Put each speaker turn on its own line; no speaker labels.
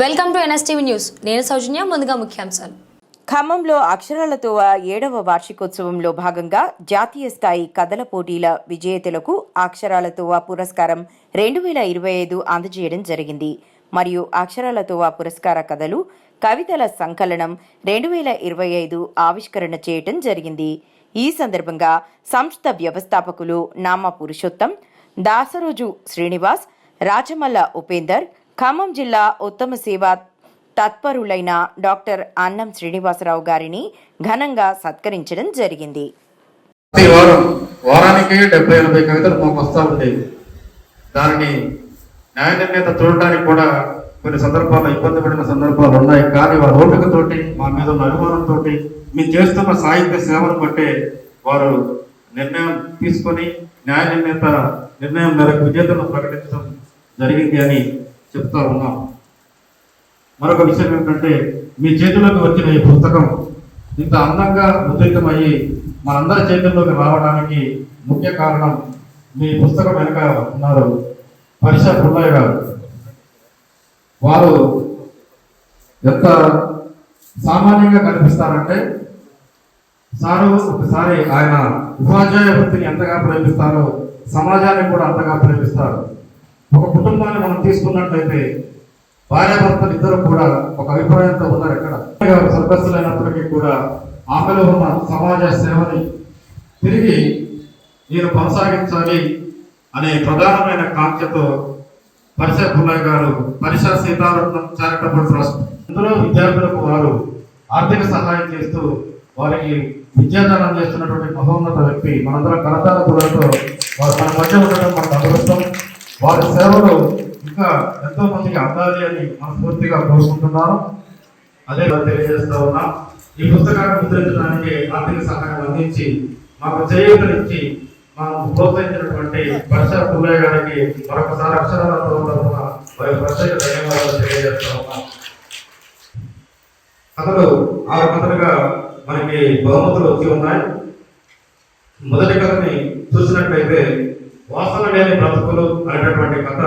Welcome to NSTV news. నేను సౌజన్య ముందుగా ముఖ్యాంశాలు.
ఖమ్మంలో అక్షరాలతో ఏడవ వార్షికోత్సవంలో భాగంగా జాతీయ స్థాయి కథల పోటీల విజేతలకు అక్షరాలతో పురస్కారం రెండు వేల ఇరవై ఐదు అందజేయడం జరిగింది. మరియు అక్షరాలతో పురస్కార కథలు కవితల సంకలనం రెండు వేల ఇరవై ఐదు ఆవిష్కరణ చేయటం జరిగింది. ఈ సందర్భంగా సంస్థ వ్యవస్థాపకులు నామ పురుషోత్తం దాసరోజు శ్రీనివాస్ రాజమల్ల ఉపేందర్ ఖమ్మం జిల్లా ఉత్తమ సేవ తత్పరులైన డాక్టర్ అన్నం శ్రీనివాసరావు గారిని ఘనంగా సత్కరించడం జరిగింది.
వారం వారానికి డెబ్బై ఎనభై కవితలు మాకు వస్తూ ఉండేవి దానిని న్యాయ నిర్ణేత చూడటానికి కూడా కొన్ని సందర్భాల్లో ఇబ్బంది పడిన సందర్భాలు ఉన్నాయి. కానీ వారి ఓపికతోటి మా మీద ఉన్న అభిమానంతో మేము చేస్తున్న సాహిత్య సేవను బట్టే వారు నిర్ణయం తీసుకొని న్యాయ నిర్ణేత నిర్ణయం మేరకు విజేతను ప్రకటించడం జరిగింది అని చెప్తా ఉన్నాం. మరొక విషయం ఏంటంటే మీ చేతిలోకి వచ్చిన ఈ పుస్తకం ఇంత అందంగా ముద్రితమయ్యి మనందరి చేతుల్లోకి రావడానికి ముఖ్య కారణం మీ పుస్తకం వెనుక ఉన్నారు పరిష పుల్లయ్య గారు. వారు ఎంత సామాన్యంగా కనిపిస్తారంటే సారు ఒకసారి ఆయన ఉపాధ్యాయ వృత్తిని ఎంతగా ప్రేమిస్తారో సమాజాన్ని కూడా అంతగా ప్రేమిస్తారు. ఒక కుటుంబాన్ని మనం తీసుకున్నట్లయితే భార్యాభర్తలు ఇద్దరు కూడా ఒక అభిప్రాయంతో ఉన్నారు ఇక్కడ సర్కస్సులైనప్పటికీ కూడా ఆమెలో ఉన్న సమాజ సేవని తిరిగి నేను కొనసాగించాలి అనే ప్రధానమైన కాంక్షతో పరిసర పుల్లయ్య గారు పరిసర సీతారత్నం చారిటబుల్ ట్రస్ట్ ఇందులో విద్యార్థులకు వారు ఆర్థిక సహాయం చేస్తూ వారికి విద్యాదానం చేస్తున్నటువంటి మహోన్నత వ్యక్తి మనందరం కరతాల తులతో వారు మన మధ్య ఉండడం మనకు అదృష్టం. వారి సేవలు ఇంకా ఎంతో మందికి అందాలి అని మనస్ఫూర్తిగా కోరుకుంటున్నాను. అదే తెలియజేస్తా ఉన్నా ఈ పుస్తకాన్ని ముద్రించడానికి ఆర్థిక సహాయం అందించి మాకు చేయూతనిచ్చి మనం ప్రోత్సహించినటువంటి పరిసర పుల్లయ్య గారికి మరొకసారి అక్షరాలతో తరఫున వారి ప్రత్యేక ధన్యవాదాలు తెలియజేస్తా ఉన్నాం. కథలు ఆరు కథలుగా మనకి బహుమతులు వచ్చి ఉన్నాయి. మొదటి కథని చూసినట్లయితే వాసన లేని బ్రతుకులు అనేటటువంటి కథ